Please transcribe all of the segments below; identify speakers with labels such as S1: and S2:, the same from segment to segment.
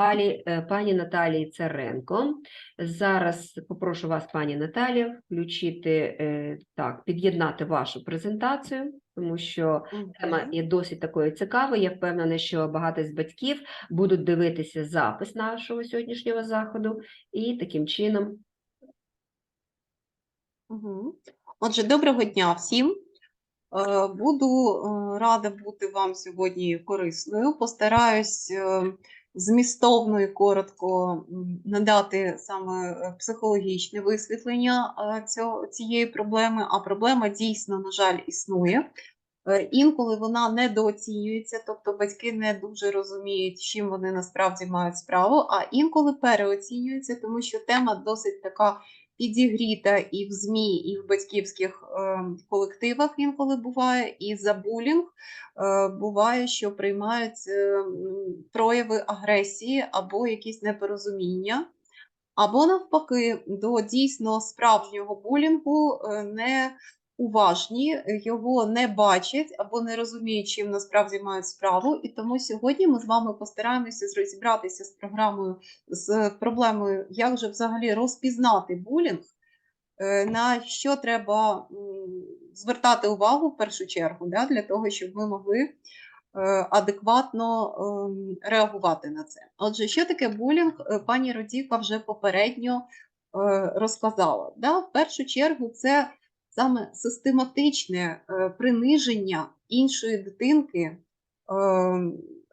S1: Палі- е, пані Наталії Царенко. Зараз попрошу вас, пані Наталія, включити е, так, під'єднати вашу презентацію, тому що тема є досить такою цікавою. Я впевнена, що багато з батьків будуть дивитися запис нашого сьогоднішнього заходу, і таким чином
S2: Отже, доброго дня всім. Е, Буду рада бути вам сьогодні корисною. Постараюсь змістовно і коротко надати саме е, психологічне висвітлення е, цього, цієї проблеми, а проблема дійсно, на жаль, існує. Е, Інколи вона недооцінюється, тобто батьки не дуже розуміють, з чим вони насправді мають справу, а інколи переоцінюється, тому що тема досить така підігріта і в ЗМІ, і в батьківських е, колективах інколи буває, і за булінг е, буває, що приймають е, прояви агресії або якісь непорозуміння. Або навпаки, до дійсно справжнього булінгу е, не уважні, його не бачать або не розуміють, чим насправді мають справу. І тому сьогодні ми з вами постараємося розібратися з програмою, з проблемою, як же взагалі розпізнати булінг, е, на що треба звертати увагу в першу чергу, да, для того, щоб ми могли е, адекватно ем, реагувати на це. Отже, що таке булінг, е, пані Родіка вже попередньо розказала. Да? В першу чергу, це саме систематичне е, приниження іншої дитинки е,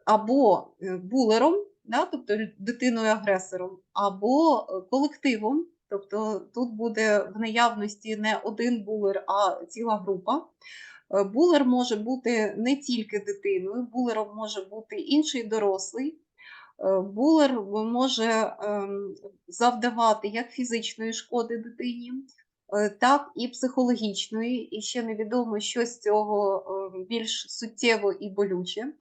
S2: або е, булером, да? тобто дитиною-агресором, або колективом. Тобто тут буде в наявності не один булер, а ціла група. Булер може бути не тільки дитиною, булером може бути інший дорослий. Булер може ем, завдавати як фізичної шкоди дитині, так і психологічної, і ще невідомо, що з цього е, більш суттєво і болюче.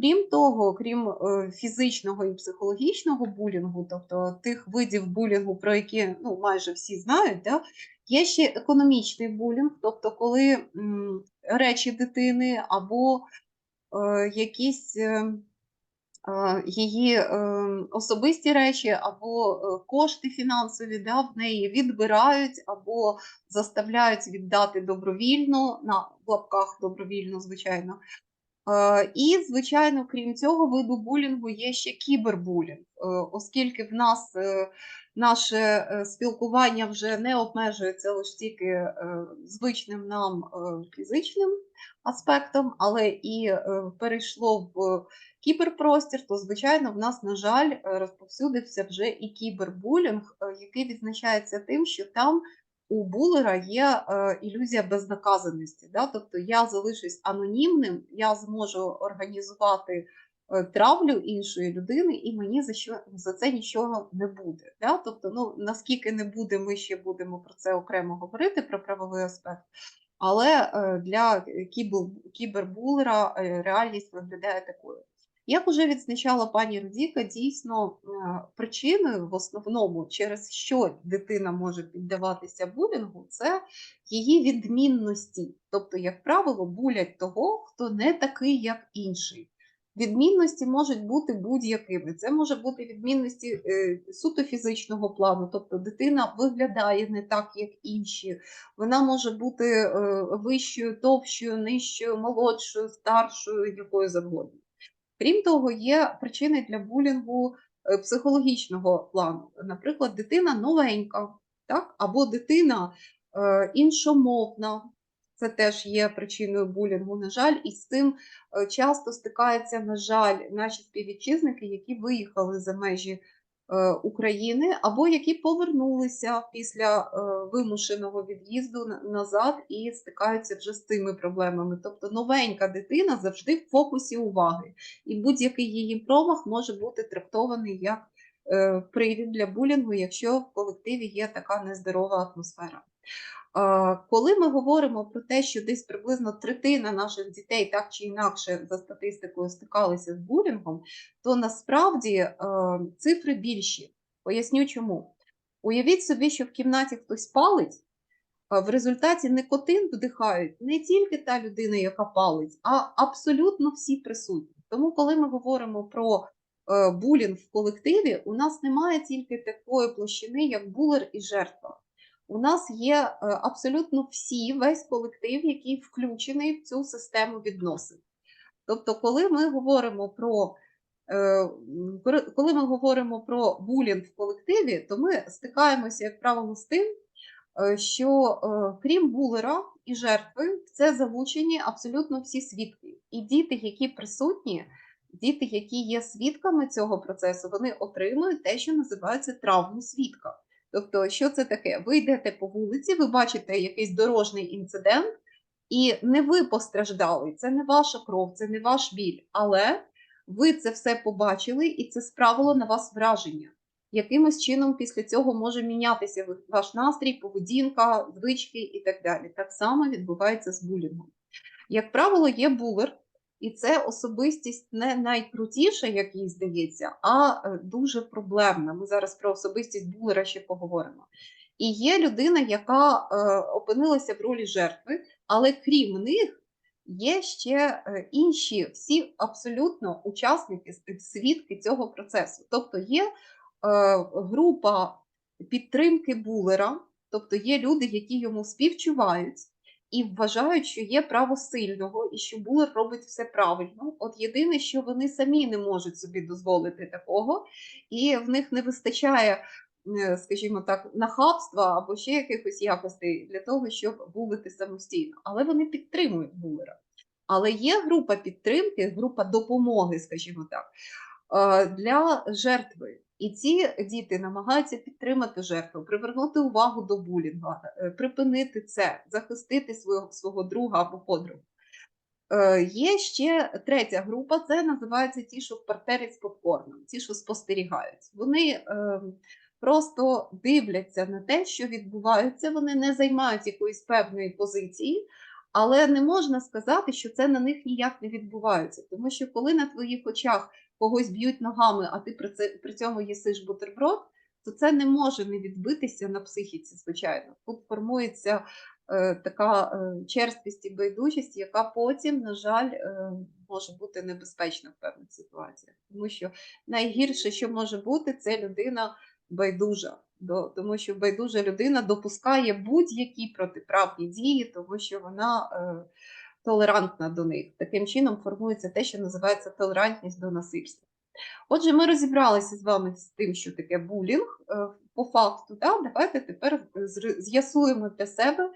S2: Крім того, крім е, фізичного і психологічного булінгу, тобто тих видів булінгу, про які ну, майже всі знають, да, є ще економічний булінг, тобто коли речі дитини або е, якісь е, е, її е, особисті речі або е, кошти фінансові да, в неї відбирають або заставляють віддати добровільно, на лапках добровільно, звичайно. Е, І, звичайно, крім цього виду булінгу є ще кібербулінг, Е, оскільки в нас наше спілкування вже не обмежується лише тільки звичним нам фізичним аспектом, але і перейшло в кіберпростір, то, звичайно, в нас, на жаль, е, розповсюдився вже і кібербулінг, е, який відзначається тим, що там у булера є е, ілюзія безнаказаності. Да? Тобто я залишусь анонімним, я зможу організувати травлю іншої людини, і мені за що за це нічого не буде. Да? Тобто, ну наскільки не буде, ми ще будемо про це окремо говорити, про правовий аспект. Але для кібербулера реальність виглядає такою. Як уже відзначала пані Рудіка, дійсно е, причиною в основному, через що дитина може піддаватися булінгу, це її відмінності. Тобто, як правило, булять того, хто не такий, як інший. Відмінності можуть бути будь-якими. Це може бути відмінності е, суто фізичного плану, тобто дитина виглядає не так, як інші. Вона може бути е, вищою, товщою, нижчою, молодшою, старшою, якою завгодно. Крім того, є причини для булінгу е, психологічного плану. Наприклад, дитина новенька, так? або дитина е, іншомовна. Це теж є причиною булінгу, на жаль, і з цим е, часто стикаються, на жаль, наші співвітчизники, які виїхали за межі України, або які повернулися після е, вимушеного від'їзду назад і стикаються вже з тими проблемами. Тобто новенька дитина завжди в фокусі уваги, і будь-який її промах може бути трактований як е, привід для булінгу, якщо в колективі є така нездорова атмосфера. Коли ми говоримо про те, що десь приблизно третина наших дітей так чи інакше за статистикою стикалися з булінгом, то насправді е, цифри більші. Поясню чому. Уявіть собі, що в кімнаті хтось палить, в результаті никотин вдихають не тільки та людина, яка палить, а абсолютно всі присутні. Тому, коли ми говоримо про е, булінг в колективі, у нас немає тільки такої площини, як булер і жертва. У нас є е, абсолютно всі, весь колектив, який включений в цю систему відносин. Тобто, коли ми говоримо про е, коли- ми говоримо про булінг в колективі, то ми стикаємося, як правило, з тим, е, що крім булера і жертви, це залучені абсолютно всі свідки. І діти, які присутні, діти, які є свідками цього процесу, вони отримують те, що називається травму свідка. Тобто, що це таке? Ви йдете по вулиці, ви бачите якийсь дорожній інцидент, і не ви постраждали, це не ваша кров, це не ваш біль, але ви це все побачили, і це справило на вас враження. Якимось чином після цього може мінятися ваш настрій, поведінка, звички і так далі. Так само відбувається з булінгом. Як правило, є булер, і це особистість не найкрутіша, як їй здається, а е, дуже проблемна. Ми зараз про особистість булера ще поговоримо. І є людина, яка е, опинилася в ролі жертви, але крім них є ще е, інші всі абсолютно учасники, свідки цього процесу. Тобто є група підтримки булера, тобто є люди, які йому співчувають і вважають, що є право сильного і що булер робить все правильно. От єдине, що вони самі не можуть собі дозволити такого, і в них не вистачає е, скажімо так, нахабства або ще якихось якостей для того, щоб булити самостійно. Але вони підтримують булера. Але є група підтримки, група допомоги, скажімо так, е, для жертви. І ці діти намагаються підтримати жертву, привернути увагу до булінга, е, припинити це, захистити свого, свого друга або подругу. Е, Є ще третя група, це називається ті, що партнери з попкорном, ті, що спостерігають. Вони е, просто дивляться на те, що відбувається, вони не займають якоїсь певної позиції, але не можна сказати, що це на них ніяк не відбувається. Тому що коли на твоїх очах когось б'ють ногами, а ти при, це, при цьому їсиш бутерброд, то це не може не відбитися на психіці, звичайно. Тут формується е, така е, черствість і байдужість, яка потім, на жаль, е, може бути небезпечна в певних ситуаціях. Тому що найгірше, що може бути, це людина байдужа. До, тому що байдужа людина допускає будь-які протиправні дії, тому що вона е, толерантна до них. Таким чином формується те, що називається толерантність до насильства. Отже, ми розібралися з вами з тим, що таке булінг е, по факту. Да? Давайте тепер з'ясуємо для себе,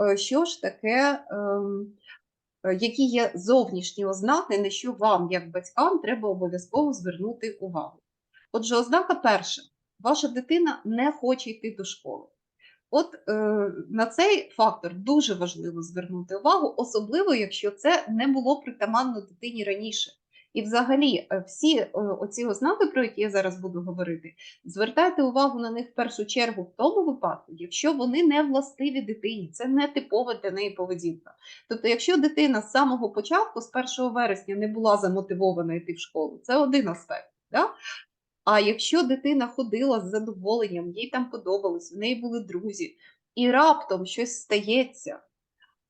S2: е, що ж таке, ем, е, які є зовнішні ознаки, на що вам, як батькам, треба обов'язково звернути увагу. Отже, ознака перша: ваша дитина не хоче йти до школи. От е, на цей фактор дуже важливо звернути увагу, особливо якщо це не було притаманно дитині раніше. І взагалі, е, всі е, оці ознаки, про які я зараз буду говорити, звертайте увагу на них в першу чергу в тому випадку, якщо вони не властиві дитині, це не типова для неї поведінка. Тобто, якщо дитина з самого початку, з 1 вересня, не була замотивована йти в школу, це один аспект. Да? А якщо дитина ходила з задоволенням, їй там подобалось, в неї були друзі, і раптом щось стається,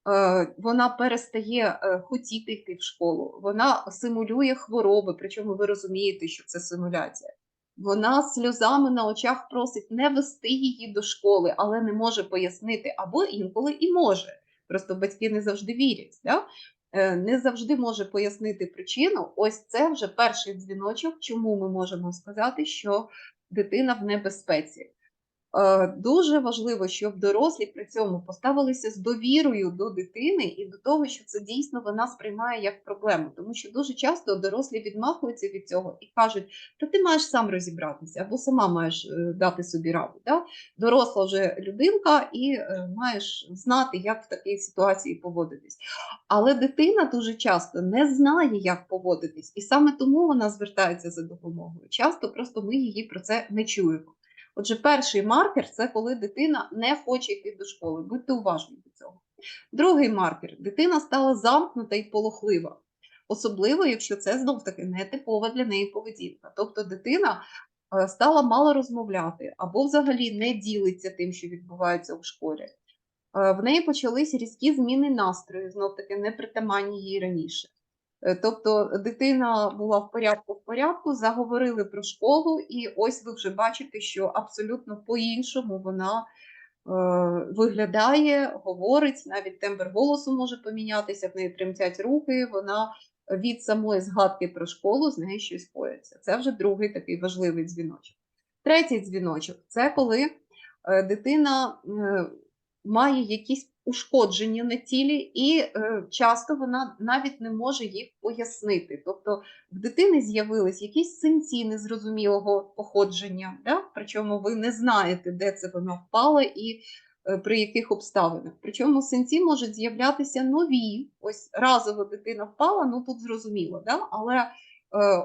S2: е, вона перестає е, хотіти йти в школу, вона симулює хвороби, причому ви розумієте, що це симуляція. Вона сльозами на очах просить не вести її до школи, але не може пояснити, або інколи і може. Просто батьки не завжди вірять. Да? Е, Не завжди може пояснити причину. Ось це вже перший дзвіночок, чому ми можемо сказати, що дитина в небезпеці. Е, Дуже важливо, щоб дорослі при цьому поставилися з довірою до дитини і до того, що це дійсно вона сприймає як проблему. Тому що дуже часто дорослі відмахуються від цього і кажуть, та ти маєш сам розібратися або сама маєш е, дати собі раду. Да? Доросла вже людинка і е, маєш знати, як в такій ситуації поводитись. Але дитина дуже часто не знає, як поводитись, і саме тому вона звертається за допомогою. Часто просто ми її про це не чуємо. Отже, перший маркер це коли дитина не хоче йти до школи. Будьте уважні до цього. Другий маркер дитина стала замкнута і полохлива. Особливо, якщо це знов таки не типова для неї поведінка. Тобто дитина е, стала мало розмовляти або взагалі не ділиться тим, що відбувається в школі. Е, В неї почались різкі зміни настрою, знов таки непритаманні їй раніше. Е, Тобто дитина була в порядку в порядку, заговорили про школу, і ось ви вже бачите, що абсолютно по-іншому вона е, виглядає, говорить, навіть тембр голосу може помінятися, в неї тремтять руки, вона від самої згадки про школу з нею щось коїться. Це вже другий такий важливий дзвіночок. Третій дзвіночок це коли е, дитина е, має якісь ушкодження на тілі, і е, часто вона навіть не може їх пояснити. Тобто в дитини з'явились якісь синці незрозумілого походження, да? причому ви не знаєте, де це вона впала і е, при яких обставинах. Причому синці можуть з'являтися нові. Ось разово дитина впала, ну тут зрозуміло, да? але е,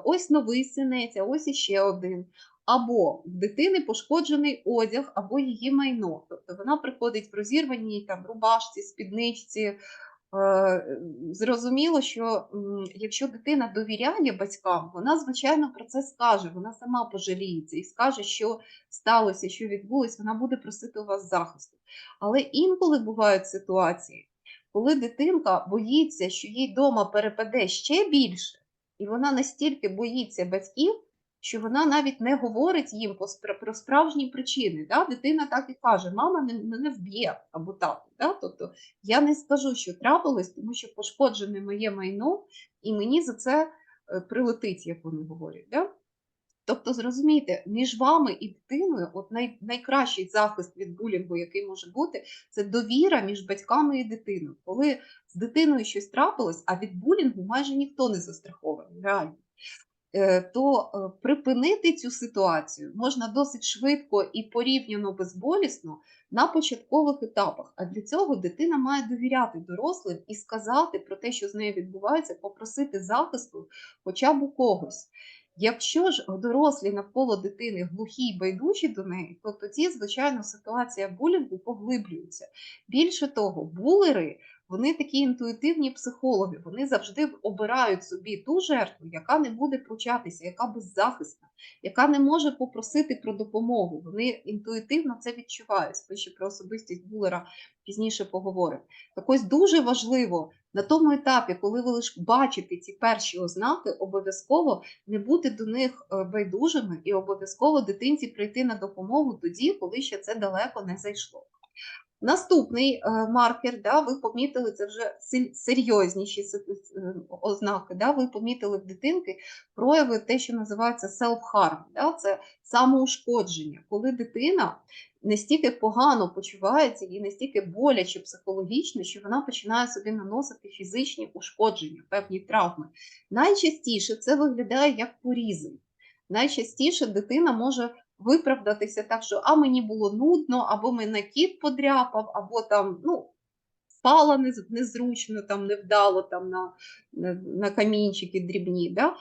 S2: ось новий синець, а ось іще один. Або в дитини пошкоджений одяг, або її майно. Тобто вона приходить в розірваній там рубашці, спідничці. Е, Зрозуміло, що якщо дитина довіряє батькам, вона звичайно про це скаже, вона сама пожаліється і скаже, що сталося, що відбулось, вона буде просити у вас захисту. Але інколи бувають ситуації, коли дитинка боїться, що їй вдома перепаде ще більше, і вона настільки боїться батьків, що вона навіть не говорить їм про справжні причини. Да? Дитина так і каже: мама мене вб'є або тато. Да? Тобто я не скажу, що трапилось, тому що пошкоджене моє майно, і мені за це е, прилетить, як вони говорять. Да? Тобто, зрозумійте, між вами і дитиною, от най, найкращий захист від булінгу, який може бути, це довіра між батьками і дитиною. Коли з дитиною щось трапилось, а від булінгу майже ніхто не застрахований, реально. Е, То е, припинити цю ситуацію можна досить швидко і порівняно безболісно на початкових етапах. А для цього дитина має довіряти дорослим і сказати про те, що з нею відбувається, попросити захисту хоча б у когось. Якщо ж дорослі навколо дитини глухі й байдужі до неї, то тоді, звичайно, ситуація булінгу поглиблюється. Більше того, булери вони такі інтуїтивні психологи, вони завжди обирають собі ту жертву, яка не буде пручатися, яка беззахисна, яка не може попросити про допомогу. Вони інтуїтивно це відчувають. Ми ще про особистість булера пізніше поговоримо. Так ось дуже важливо на тому етапі, коли ви лише бачите ці перші ознаки, обов'язково не бути до них е, байдужими і обов'язково дитинці прийти на допомогу тоді, коли ще це далеко не зайшло. Наступний е, маркер, да, ви помітили, це вже серйозніші е, ознаки. Да, ви помітили в дитинки прояви те, що називається self-harm, да, це самоушкодження, коли дитина настільки погано почувається і настільки боляче психологічно, що вона починає собі наносити фізичні ушкодження, певні травми. Найчастіше це виглядає як порізи. Найчастіше дитина може виправдатися так, що а мені було нудно, або мене кіт подряпав, або там, ну, впала незручно, там невдало там на, на, камінчики дрібні. Да?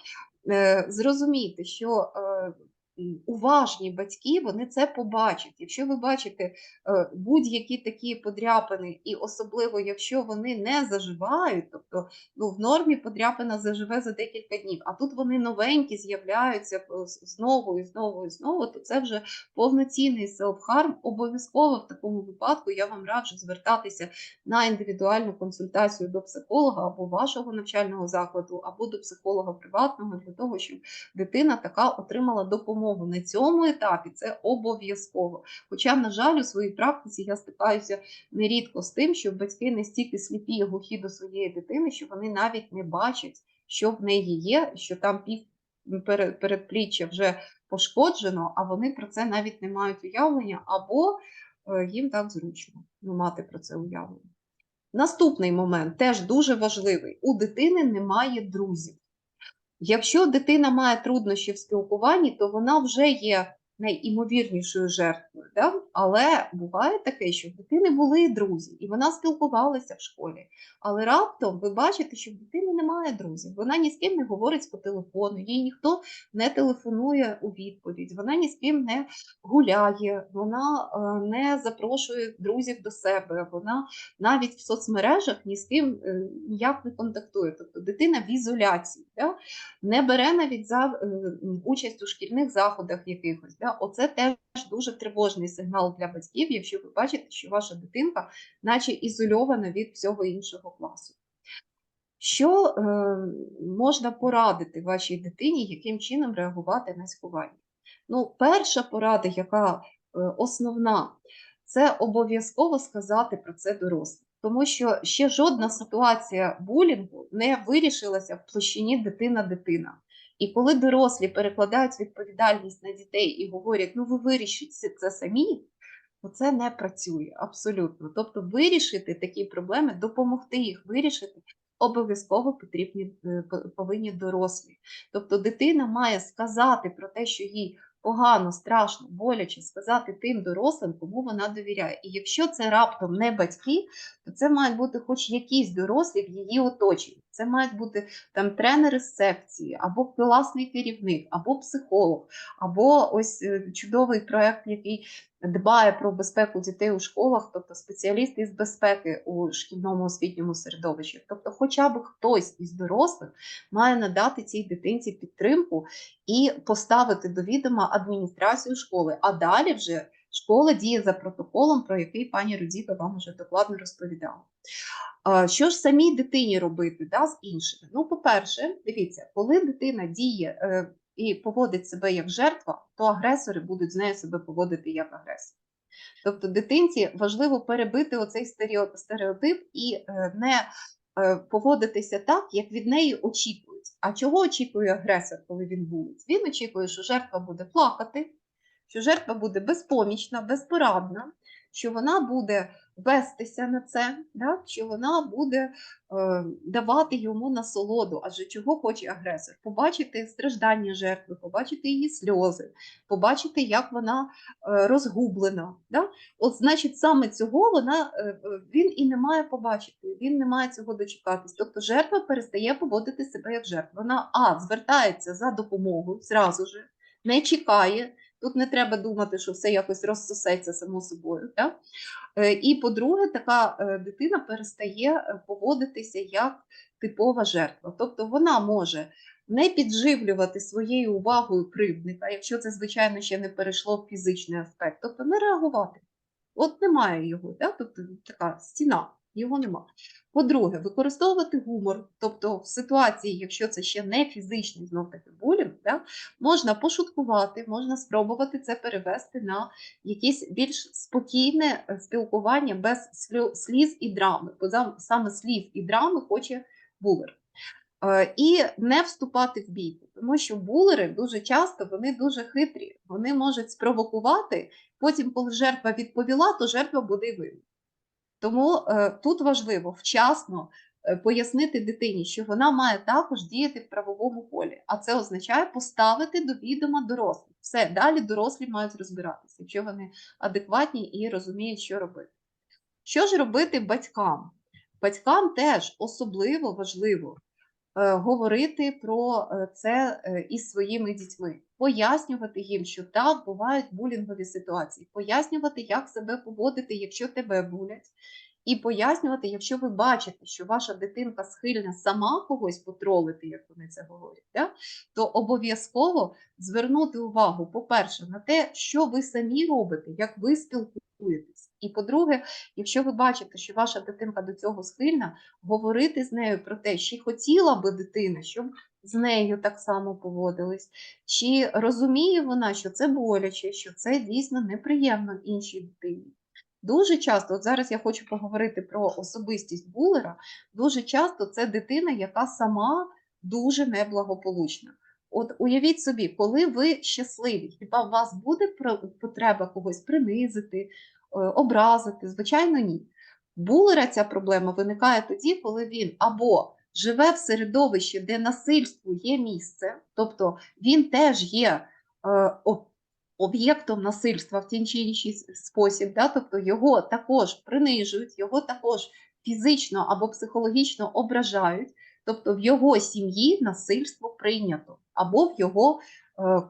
S2: Е, зрозумійте, що е, уважні батьки вони це побачать. Якщо ви бачите е, будь-які такі подряпини, і особливо якщо вони не заживають, тобто ну, в нормі подряпина заживе за декілька днів, а тут вони новенькі з'являються е, знову і знову і знову, то це вже повноцінний селф-харм. Обов'язково в такому випадку я вам раджу звертатися на індивідуальну консультацію до психолога або вашого навчального закладу, або до психолога приватного для того, щоб дитина така отримала допомогу. На цьому етапі це обов'язково. Хоча, на жаль, у своїй практиці я стикаюся нерідко з тим, що батьки настільки сліпі і глухі до своєї дитини, що вони навіть не бачать, що в неї є, що там пів передпліччя вже пошкоджено, а вони про це навіть не мають уявлення, або е, їм так зручно ну, мати про це уявлення. Наступний момент теж дуже важливий: у дитини немає друзів. Якщо дитина має труднощі в спілкуванні, то вона вже є найімовірнішою жертвою. Да? Але буває таке, що в дитини були друзі, і вона спілкувалася в школі. Але раптом ви бачите, що в дитини немає друзів. Вона ні з ким не говорить по телефону, їй ніхто не телефонує у відповідь, вона ні з ким не гуляє, вона е, не запрошує друзів до себе, вона навіть в соцмережах ні з ким е, ніяк не контактує. Тобто дитина в ізоляції, да? не бере навіть за е, участь у шкільних заходах якихось. Да? Оце теж дуже тривожний сигнал для батьків, якщо ви бачите, що ваша дитинка наче ізольована від всього іншого класу. Що е, можна порадити вашій дитині, яким чином реагувати на цькування? Ну, перша порада, яка е, основна, це обов'язково сказати про це дорослим. Тому що ще жодна ситуація булінгу не вирішилася в площині дитина-дитина. І коли дорослі перекладають відповідальність на дітей і говорять, ну ви вирішіть це- самі, то це не працює абсолютно. Тобто вирішити такі проблеми, допомогти їх вирішити обов'язково потрібні е, повинні дорослі. Тобто дитина має сказати про те, що їй погано, страшно, боляче, сказати тим дорослим, кому вона довіряє. І якщо це раптом не батьки, то це мають бути хоч якісь дорослі в її оточенні. Це мають бути там тренери з або класний керівник, або психолог, або ось е, чудовий проект, який дбає про безпеку дітей у школах, тобто спеціалісти із безпеки у шкільному освітньому середовищі. Тобто, хоча б хтось із дорослих має надати цій дитинці підтримку і поставити до відома адміністрацію школи. А далі вже школа діє за протоколом, про який пані Рудіка вам уже докладно розповідала. Що ж самій дитині робити да, з іншими? Ну, по-перше, дивіться, коли дитина діє е, і поводить себе як жертва, то агресори будуть з нею себе поводити як агресор. Тобто дитинці важливо перебити оцей стереотип і е, не е, поводитися так, як від неї очікують. А чого очікує агресор, коли він булить? Він очікує, що жертва буде плакати, що жертва буде безпомічна, безпорадна, що вона буде вестися на це, да? що вона буде е, давати йому насолоду. Адже чого хоче агресор? Побачити страждання жертви, побачити її сльози, побачити, як вона е, розгублена. Да? От, значить, саме цього вона, е, е, він і не має побачити, він не має цього дочекатись. Тобто жертва перестає поводити себе як жертва. Вона а, звертається за допомогою зразу ж, не чекає. Тут не треба думати, що все якось розсосеться само собою. Да? Е, І по-друге, така е, дитина перестає е, поводитися як типова жертва. Тобто вона може не підживлювати своєю увагою кривдника, якщо це, звичайно, ще не перейшло в фізичний аспект, тобто не реагувати. От немає його, да? тобто така стіна, його нема. По-друге, використовувати гумор, тобто в ситуації, якщо це ще не фізичний знов таки булінг, да? можна пошуткувати, можна спробувати це перевести на якесь більш спокійне е, спілкування без сліз і драми, бо саме сліз і драми хоче булер. Е, І не вступати в бійку, тому що булери дуже часто вони дуже хитрі, вони можуть спровокувати. Потім, коли жертва відповіла, то жертва буде винна. Тому е, тут важливо вчасно е, пояснити дитині, що вона має також діяти в правовому полі, а це означає поставити до відома дорослих. Все, далі дорослі мають розбиратися, якщо вони адекватні і розуміють, що робити. Що ж робити батькам? Батькам теж особливо важливо говорити про е, це е, із своїми дітьми, пояснювати їм, що так бувають булінгові ситуації, пояснювати, як себе поводити, якщо тебе булять, і пояснювати, якщо ви бачите, що ваша дитинка схильна сама когось потролити, як вони це говорять, да? то обов'язково звернути увагу, по-перше, на те, що ви самі робите, як ви спілкуєтесь. І по-друге, якщо ви бачите, що ваша дитинка до цього схильна, говорити з нею про те, чи хотіла би дитина, щоб з нею так само поводились, чи розуміє вона, що це боляче, що це дійсно неприємно іншій дитині. Дуже часто, от зараз я хочу поговорити про особистість булера, дуже часто це дитина, яка сама дуже неблагополучна. От уявіть собі, коли ви щасливі, хіба у вас буде потреба когось принизити, образити? Звичайно, ні. Булера ця проблема виникає тоді, коли він або живе в середовищі, де насильству є місце, тобто він теж є е, об'єктом насильства в тій чи інший спосіб, да? тобто його також принижують, його також фізично або психологічно ображають, тобто в його сім'ї насильство прийнято, або в його е,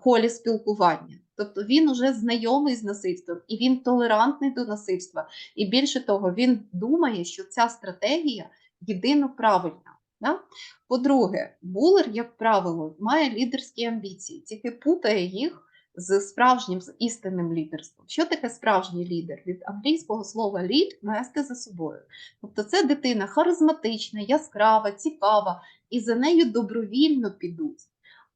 S2: колі спілкування. Тобто він уже знайомий з насильством і він толерантний до насильства. І більше того, він думає, що ця стратегія єдино правильна. Да? По-друге, булер, як правило, має лідерські амбіції, тільки путає їх з справжнім, з істинним лідерством. Що таке справжній лідер? Від англійського слова lead – вести за собою. Тобто це дитина харизматична, яскрава, цікава, і за нею добровільно підуть.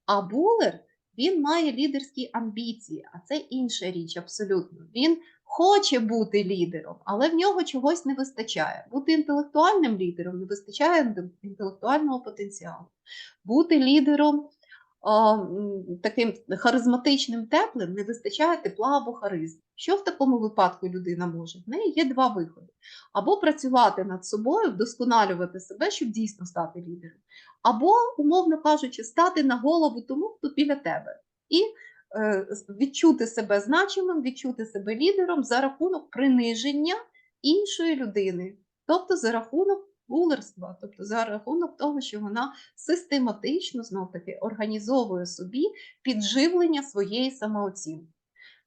S2: А булер він має лідерські амбіції, а це інша річ абсолютно. Він хоче бути лідером, але в нього чогось не вистачає. Бути інтелектуальним лідером не вистачає інтелектуального потенціалу. Бути лідером м, таким харизматичним, теплим не вистачає тепла або харизми. Що в такому випадку людина може? В неї є два виходи: або працювати над собою, вдосконалювати себе, щоб дійсно стати лідером, або, умовно кажучи, стати на голову тому, хто біля тебе, і е, відчути себе значимим, відчути себе лідером за рахунок приниження іншої людини, тобто за рахунок булерства, тобто за рахунок того, що вона систематично знов таки організовує собі підживлення своєї самооцінки.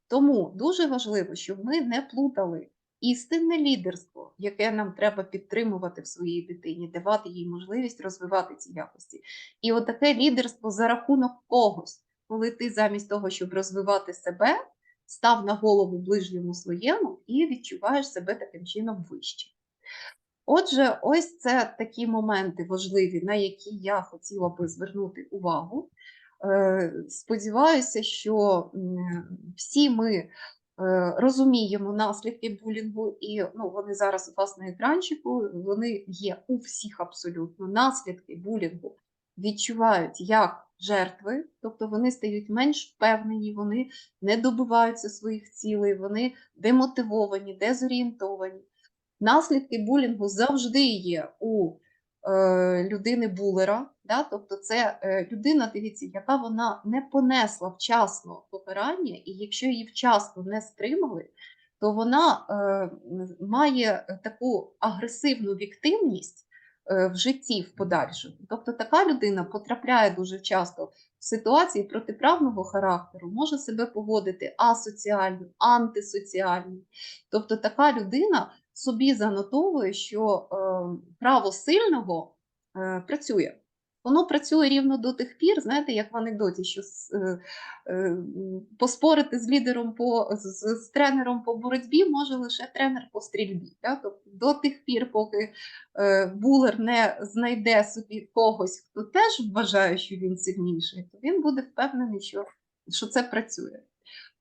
S2: Тому дуже важливо, щоб ми не плутали істинне лідерство, яке нам треба підтримувати в своїй дитині, давати їй можливість розвивати ці якості. І отаке лідерство за рахунок когось, коли ти замість того, щоб розвивати себе, став на голову ближньому своєму і відчуваєш себе таким чином вище. Отже, ось це такі моменти важливі, на які я хотіла би звернути увагу. Е, Сподіваюся, що всі ми е, розуміємо наслідки булінгу, і ну, вони зараз у вас на екранчику, вони є у всіх абсолютно. Наслідки булінгу відчувають як жертви, тобто вони стають менш впевнені, вони не добиваються своїх цілей, вони демотивовані, дезорієнтовані. Наслідки булінгу завжди є у е, людини булера. Да? Тобто це е, людина, дивіться, яка вона не понесла вчасно покарання, і якщо її вчасно не стримали, то вона е, має таку агресивну віктивність е, в житті в подальшому. Тобто така людина потрапляє дуже часто в ситуації протиправного характеру, може себе поводити асоціально, антисоціально. Тобто така людина собі занотовує, що е, право сильного е, працює. Воно працює рівно до тих пір, знаєте, як в анекдоті, що е, е, поспорити з лідером по з, з тренером по боротьбі може лише тренер по стрільбі. Да? Тобто до тих пір, поки е, булер не знайде собі когось, хто теж вважає, що він сильніший, то він буде впевнений, що, що це працює.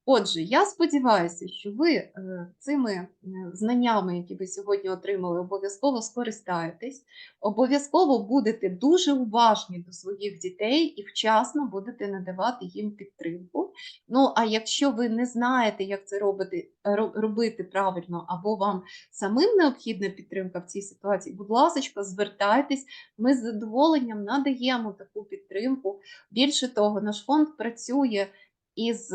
S2: Отже, я сподіваюся, що ви е, цими е, знаннями, які ви сьогодні отримали, обов'язково скористаєтесь, обов'язково будете дуже уважні до своїх дітей і вчасно будете надавати їм підтримку. Ну, а якщо ви не знаєте, як це робити, робити правильно, або вам самим необхідна підтримка в цій ситуації, будь ласка, звертайтесь, ми з задоволенням надаємо таку підтримку. Більше того, наш фонд працює із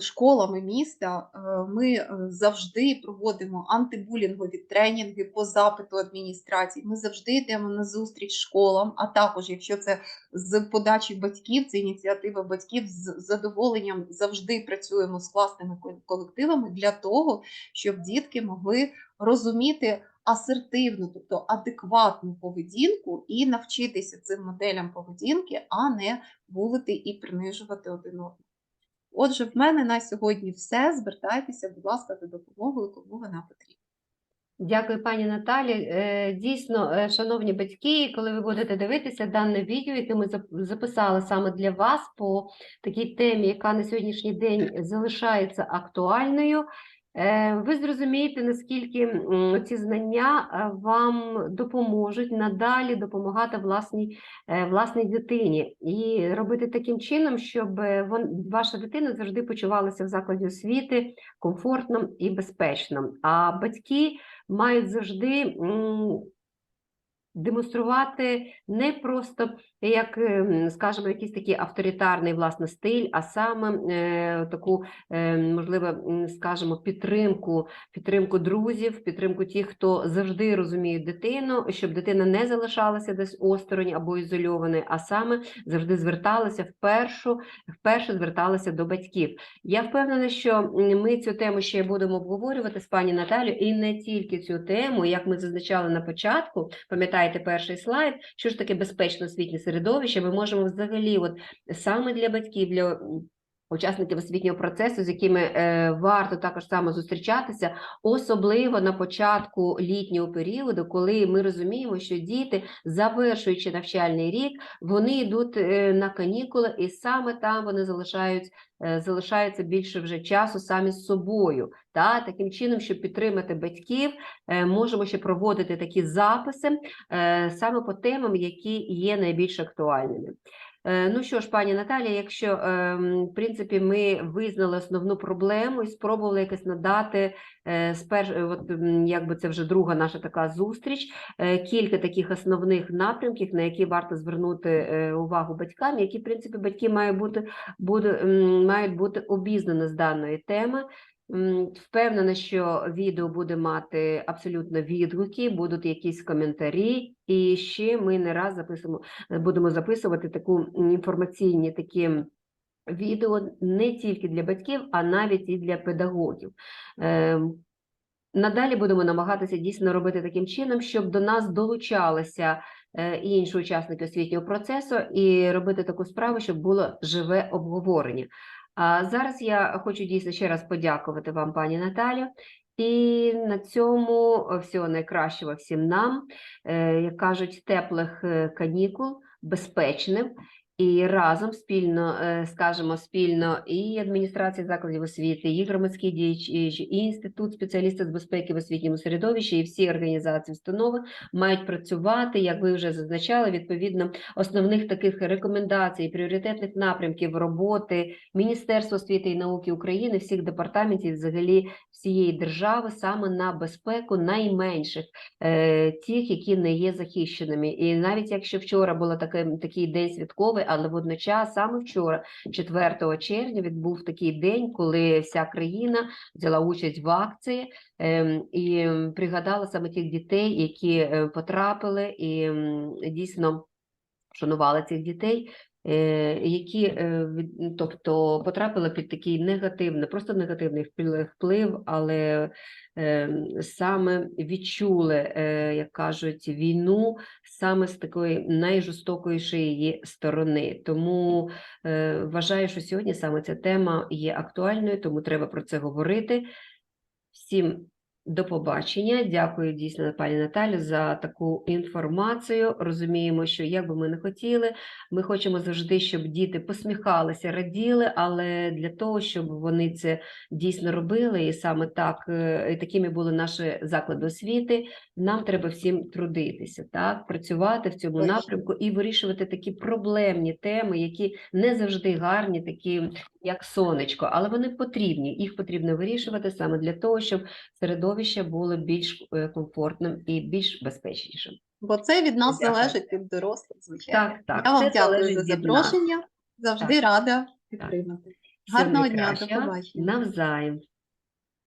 S2: школами міста. Ми е, завжди проводимо антибулінгові тренінги по запиту адміністрації. Ми завжди йдемо на зустріч школам, а також, якщо це з подачі батьків, це ініціатива батьків, з задоволенням завжди працюємо з класними колективами для того, щоб дітки могли розуміти асертивну, тобто адекватну поведінку і навчитися цим моделям поведінки, а не булити і принижувати один одного. Отже, в мене на сьогодні все. Звертайтеся, будь ласка, за допомогою, кому вона потрібна.
S1: Дякую, пані Наталі. Е, Дійсно, е, шановні батьки, коли ви будете дивитися дане відео, яке ми записали саме для вас по такій темі, яка на сьогоднішній день залишається актуальною, ви зрозумієте, наскільки ці знання е, вам допоможуть надалі допомагати власній, е, власній дитині і робити таким чином, щоб е, ваша дитина завжди почувалася в закладі освіти комфортно і безпечно. А батьки мають завжди демонструвати не просто як, ем, скажімо, якийсь такий авторитарний власне стиль, а саме е, таку, е, можливо, скажімо, підтримку, підтримку друзів, підтримку тих, хто завжди розуміє дитину, щоб дитина не залишалася десь осторонь або ізольованою, а саме завжди зверталася впершу, вперше зверталася до батьків. Я впевнена, що ми цю тему ще будемо обговорювати з пані Наталією, і не тільки цю тему, як ми зазначали на початку, пам'ятаєте, пам'ятаєте перший слайд, що ж таке безпечне освітнє середовище, ми можемо взагалі, от саме для батьків, для учасників освітнього процесу, з якими е, варто також саме зустрічатися, особливо на початку літнього періоду, коли ми розуміємо, що діти, завершуючи навчальний рік, вони йдуть е, на канікули, і саме там вони залишають, е, залишаються більше вже часу самі з собою. Та таким чином, щоб підтримати батьків, можемо ще проводити такі записи саме по темам, які є найбільш актуальними. Е, Ну що ж, пані Наталія, якщо ем, в принципі ми визнали основну проблему і спробували якось надати е, сперш, от якби це вже друга наша така зустріч, е, кілька таких основних напрямків, на які варто звернути увагу батькам, які в принципі батьки мають бути буде, мають бути обізнані з даної теми. Впевнена, що відео буде мати абсолютно відгуки, будуть якісь коментарі, і ще ми не раз записуємо, е, будемо записувати таку інформаційні такі відео не тільки для батьків, а навіть і для педагогів. Ем, Надалі будемо намагатися дійсно робити таким чином, щоб до нас долучалися е, інші учасники освітнього процесу, і робити таку справу, щоб було живе обговорення. Зараз я хочу дійсно ще раз подякувати вам, пані Наталі. І на цьому е, всього найкращого всім нам, е, як кажуть, теплих е, канікул, безпечних. І разом спільно е, скажемо спільно і адміністрація закладів освіти, і громадські діячі, і інститут спеціалістів з безпеки в освітньому середовищі, і всі організації установи мають працювати, як ви вже зазначали, відповідно основних таких рекомендацій, пріоритетних напрямків роботи Міністерства освіти і науки України, всіх департаментів, взагалі всієї держави, саме на безпеку найменших, е, тих, які не є захищеними. І навіть якщо вчора було таке, такий день святковий, але водночас саме вчора, 4 червня, відбув такий день, коли вся країна взяла участь в акції ем, і пригадала саме тих дітей, які е, потрапили і дійсно шанували цих дітей. Е, Які е, ну, тобто потрапили під такий негативний, просто негативний вплив- але е, саме відчули, як кажуть, війну саме з такої найжорстокішої її сторони. Тому вважаю, що сьогодні саме ця тема є актуальною, тому треба про це говорити. Всім до побачення. Дякую дійсно пані Наталі за таку інформацію. Розуміємо, що як би ми не хотіли, ми хочемо завжди, щоб діти посміхалися, раділи, але для того, щоб вони це дійсно робили, і саме так е, і такими були наші заклади освіти, нам треба всім трудитися, так працювати в цьому
S2: Точно.
S1: напрямку і вирішувати такі проблемні теми, які не завжди гарні, такі як сонечко, але вони потрібні. Їх потрібно вирішувати саме для того, щоб середовище було більш е, комфортним і більш безпечнішим.
S2: Бо це від нас
S1: Дякую.
S2: залежить від дорослих, звичайно.
S1: Так, так.
S2: Я вам
S1: це
S2: дякую за запрошення. Завжди рада підтримати. Гарного дня, до побачення.
S1: Навзаєм.